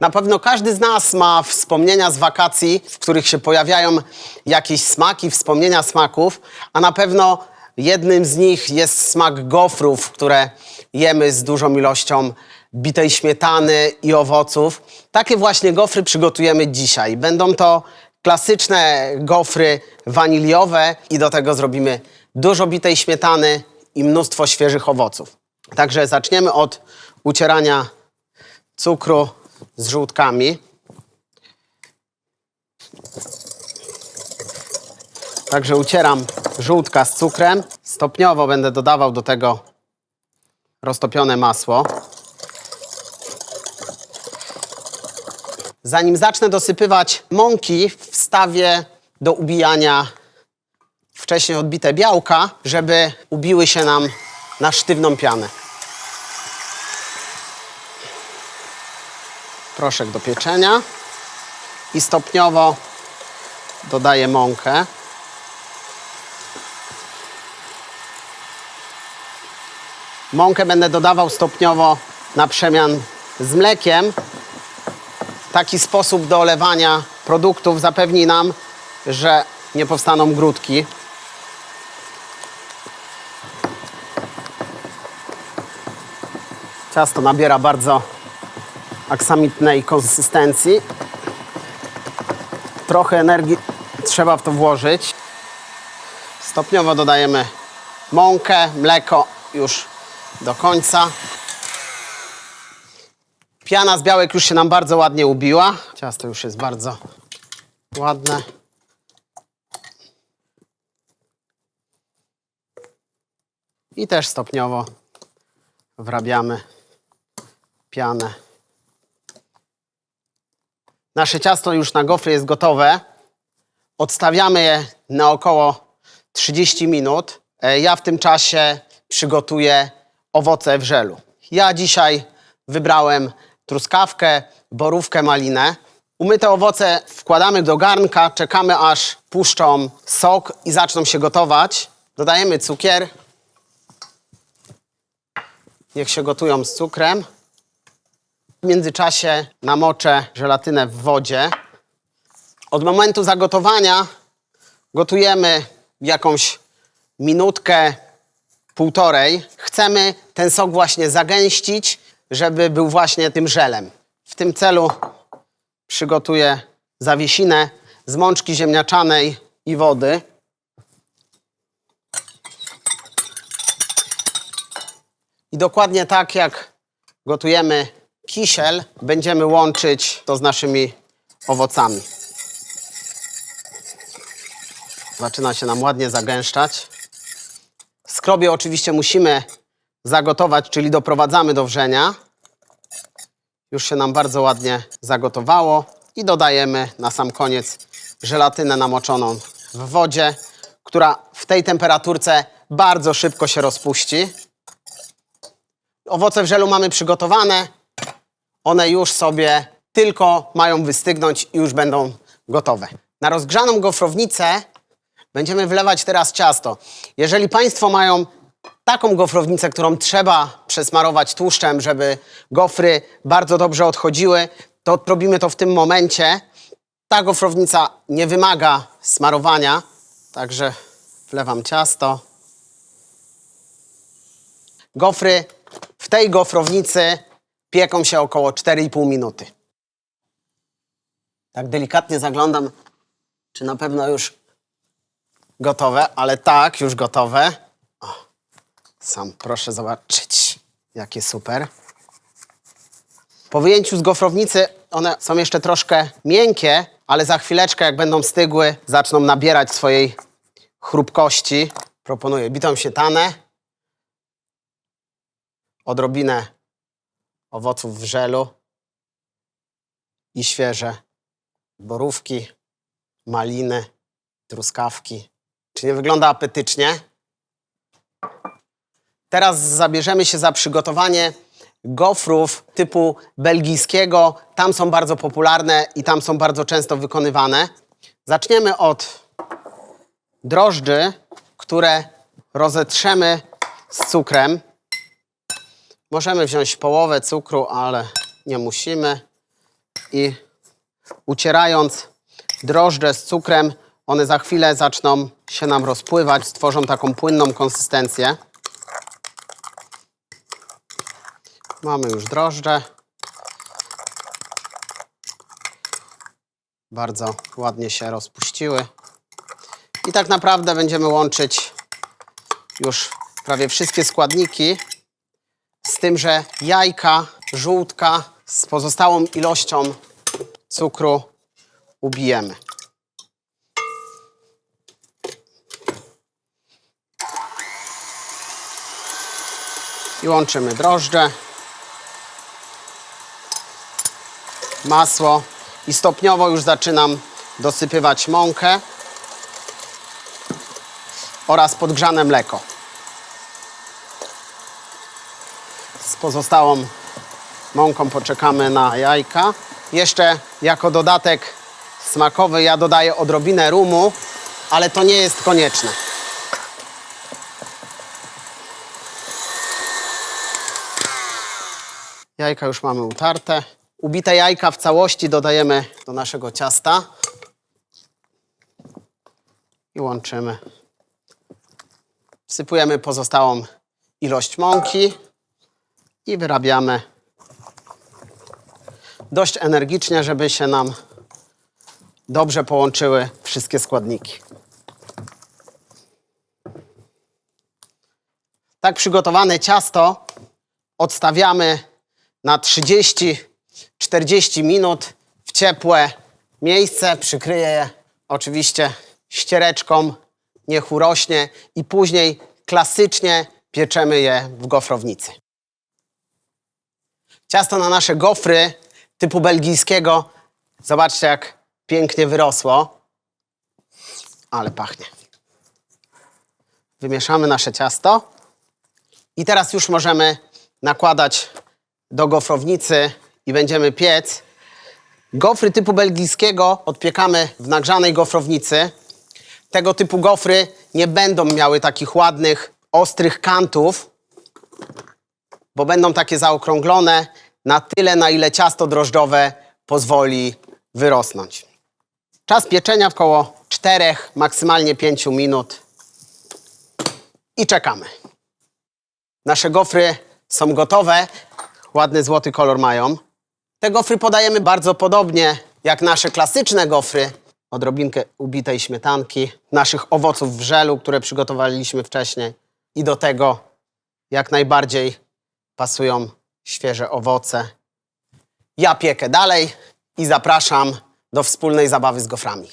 Na pewno każdy z nas ma wspomnienia z wakacji, w których się pojawiają jakieś smaki, wspomnienia smaków, a na pewno jednym z nich jest smak gofrów, które jemy z dużą ilością bitej śmietany i owoców. Takie właśnie gofry przygotujemy dzisiaj. Będą to klasyczne gofry waniliowe i do tego zrobimy dużo bitej śmietany i mnóstwo świeżych owoców. Także zaczniemy od ucierania cukru z żółtkami. Także ucieram żółtka z cukrem. Stopniowo będę dodawał do tego roztopione masło. Zanim zacznę dosypywać mąki, wstawię do ubijania wcześniej odbite białka, żeby ubiły się nam na sztywną pianę. Proszek do pieczenia i stopniowo dodaję mąkę. Mąkę będę dodawał stopniowo na przemian z mlekiem. Taki sposób do olewania produktów zapewni nam, że nie powstaną grudki. Ciasto nabiera bardzo aksamitnej konsystencji. Trochę energii trzeba w to włożyć. Stopniowo dodajemy mąkę, mleko już do końca. Piana z białek już się nam bardzo ładnie ubiła. Ciasto już jest bardzo ładne. I też stopniowo wrabiamy pianę. Nasze ciasto już na gofry jest gotowe. Odstawiamy je na około 30 minut. E, Ja w tym czasie przygotuję owoce w żelu. Ja dzisiaj wybrałem truskawkę, borówkę, malinę. Umyte owoce wkładamy do garnka, czekamy aż puszczą sok i zaczną się gotować. Dodajemy cukier. Niech się gotują z cukrem. W międzyczasie namoczę żelatynę w wodzie. Od momentu zagotowania gotujemy jakąś minutkę, półtorej. Chcemy ten sok właśnie zagęścić, żeby był właśnie tym żelem. W tym celu przygotuję zawiesinę z mączki ziemniaczanej i wody. I dokładnie tak jak gotujemy kisiel, będziemy łączyć to z naszymi owocami. Zaczyna się nam ładnie zagęszczać. Skrobie oczywiście musimy zagotować, czyli doprowadzamy do wrzenia. Już się nam bardzo ładnie zagotowało i dodajemy na sam koniec żelatynę namoczoną w wodzie, która w tej temperaturce bardzo szybko się rozpuści. Owoce w żelu mamy przygotowane. One już sobie tylko mają wystygnąć i już będą gotowe. Na rozgrzaną gofrownicę będziemy wlewać teraz ciasto. Jeżeli Państwo mają taką gofrownicę, którą trzeba przesmarować tłuszczem, żeby gofry bardzo dobrze odchodziły, to robimy to w tym momencie. Ta gofrownica nie wymaga smarowania, także wlewam ciasto. Gofry w tej gofrownicy pieką się około 4,5 minuty. Tak delikatnie zaglądam, czy na pewno już gotowe, ale tak, już gotowe. O, sam proszę zobaczyć, jakie super. Po wyjęciu z gofrownicy one są jeszcze troszkę miękkie, ale za chwileczkę, jak będą stygły, zaczną nabierać swojej chrupkości. Proponuję bitą śmietanę, odrobinę owoców w żelu i świeże borówki, maliny, truskawki. Czy nie wygląda apetycznie? Teraz zabierzemy się za przygotowanie gofrów typu belgijskiego. Tam są bardzo popularne i tam są bardzo często wykonywane. Zaczniemy od drożdży, które rozetrzemy z cukrem. Możemy wziąć połowę cukru, ale nie musimy. i ucierając drożdże z cukrem, one za chwilę zaczną się nam rozpływać, stworzą taką płynną konsystencję. Mamy już drożdże. Bardzo ładnie się rozpuściły. I tak naprawdę będziemy łączyć już prawie wszystkie składniki, tym, że jajka, żółtka z pozostałą ilością cukru ubijemy. I łączymy drożdże, masło i stopniowo już zaczynam dosypywać mąkę oraz podgrzane mleko. Z pozostałą mąką poczekamy na jajka. Jeszcze jako dodatek smakowy ja dodaję odrobinę rumu, ale to nie jest konieczne. Jajka już mamy utarte. Ubite jajka w całości dodajemy do naszego ciasta i łączymy. Wsypujemy pozostałą ilość mąki i wyrabiamy dość energicznie, żeby się nam dobrze połączyły wszystkie składniki. Tak przygotowane ciasto odstawiamy na 30-40 minut w ciepłe miejsce. Przykryję je oczywiście ściereczką, niech urośnie i później klasycznie pieczemy je w gofrownicy. Ciasto na nasze gofry typu belgijskiego. Zobaczcie, jak pięknie wyrosło. Ale pachnie. Wymieszamy nasze ciasto. I teraz już możemy nakładać do gofrownicy i będziemy piec. Gofry typu belgijskiego odpiekamy w nagrzanej gofrownicy. Tego typu gofry nie będą miały takich ładnych, ostrych kantów, bo będą takie zaokrąglone na tyle, na ile ciasto drożdżowe pozwoli wyrosnąć. Czas pieczenia około 4, maksymalnie 5 minut i czekamy. Nasze gofry są gotowe, ładny złoty kolor mają. Te gofry podajemy bardzo podobnie jak nasze klasyczne gofry. Odrobinkę ubitej śmietanki, naszych owoców w żelu, które przygotowaliśmy wcześniej. I do tego jak najbardziej pasują świeże owoce. Ja piekę dalej i zapraszam do wspólnej zabawy z goframi.